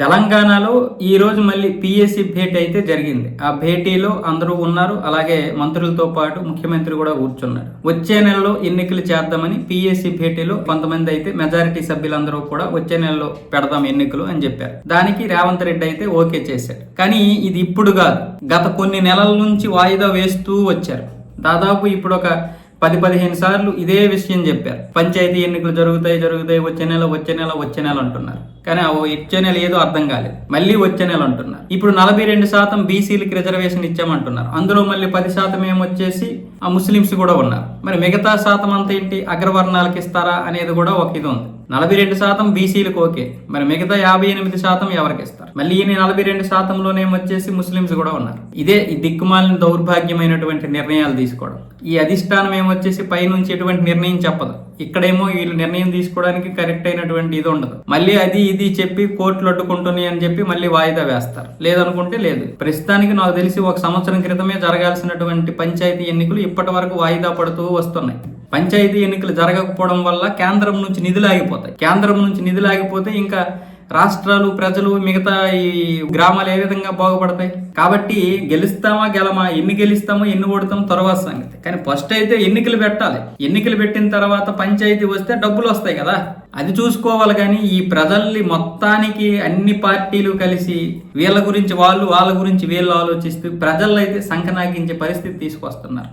తెలంగాణలో ఈరోజు మళ్ళీ పిఎస్సి భేటీ అయితే జరిగింది. ఆ భేటీలో అందరూ ఉన్నారు. అలాగే మంత్రులతో పాటు ముఖ్యమంత్రి కూడా కూర్చున్నారు వచ్చే నెలలో ఎన్నికలు చేద్దామని పిఎస్సి భేటీలో కొంతమంది అయితే మెజారిటీ సభ్యులందరూ కూడా వచ్చే నెలలో పెడదాం ఎన్నికలు అని చెప్పారు. దానికి రేవంత్ రెడ్డి అయితే ఓకే చేశారు కానీ ఇది ఇప్పుడు కాదు. గత కొన్ని నెలల నుంచి వాయిదా వేస్తూ వచ్చారు. దాదాపు ఇప్పుడు ఒక పది పదిహేను సార్లు ఇదే విషయం చెప్పారు. పంచాయతీ ఎన్నికలు జరుగుతాయి జరుగుతాయి వచ్చే నెల వచ్చే నెల వచ్చే నెల అంటున్నారు. కానీ ఆ వచ్చే నెల ఏదో అర్థం కాలేదు. మళ్ళీ వచ్చే నెల అంటున్నారు. ఇప్పుడు నలభై రెండు శాతం బీసీలకి రిజర్వేషన్ ఇచ్చామంటున్నారు. అందులో మళ్ళీ పది శాతం ఏమొచ్చేసి ఆ ముస్లిమ్స్ కూడా ఉన్నారు. మరి మిగతా శాతం అంతా ఏంటి? అగ్రవర్ణాలకు ఇస్తారా అనేది కూడా ఒక ఇది ఉంది. నలభై రెండు శాతం బీసీలకు ఓకే. మరి మిగతా యాభై ఎనిమిది శాతం ఎవరికి ఇస్తారు? మళ్ళీ ఈ నలభై రెండు శాతంలోనేమొచ్చేసి ముస్లిమ్స్ కూడా ఉన్నారు. ఇదే ఈ దిక్కుమాలిన దౌర్భాగ్యమైనటువంటి నిర్ణయాలు తీసుకోవడం. ఈ అధిష్టానం ఏమొచ్చేసి పైనుంచి ఎటువంటి నిర్ణయం చెప్పదు. ఇక్కడేమో వీళ్ళు నిర్ణయం తీసుకోవడానికి కరెక్ట్ అయినటువంటి ఇది ఉండదు. మళ్ళీ అది ఇది చెప్పి కోర్టులు అడ్డుకుంటున్నాయి అని చెప్పి మళ్ళీ వాయిదా వేస్తారు. లేదనుకుంటే లేదు. ప్రస్తుతానికి నాకు తెలిసి ఒక సంవత్సరం క్రితమే జరగాల్సినటువంటి పంచాయతీ ఎన్నికలు ఇప్పటి వరకు వాయిదా పడుతూ వస్తున్నాయి. పంచాయతీ ఎన్నికలు జరగకపోవడం వల్ల కేంద్రం నుంచి నిధులు ఆగిపోతాయి. కేంద్రం నుంచి నిధులు ఆగిపోతే ఇంకా రాష్ట్రాలు ప్రజలు మిగతా ఈ గ్రామాలు ఏ విధంగా బాగుపడతాయి? కాబట్టి గెలుస్తామా గెలమా ఎన్ని గెలుస్తామో ఎన్ని ఓడతాం తర్వాత సంగతి. కానీ ఫస్ట్ అయితే ఎన్నికలు పెట్టాలి. ఎన్నికలు పెట్టిన తర్వాత పంచాయతీ వస్తే డబ్బులు వస్తాయి కదా. అది చూసుకోవాలి కానీ ఈ ప్రజల్ని మొత్తానికి అన్ని పార్టీలు కలిసి వీళ్ళ గురించి వాళ్ళు వాళ్ళ గురించి వీళ్ళు ఆలోచిస్తూ ప్రజల్లో అయితే సంకనాగించే పరిస్థితి తీసుకొస్తున్నారు.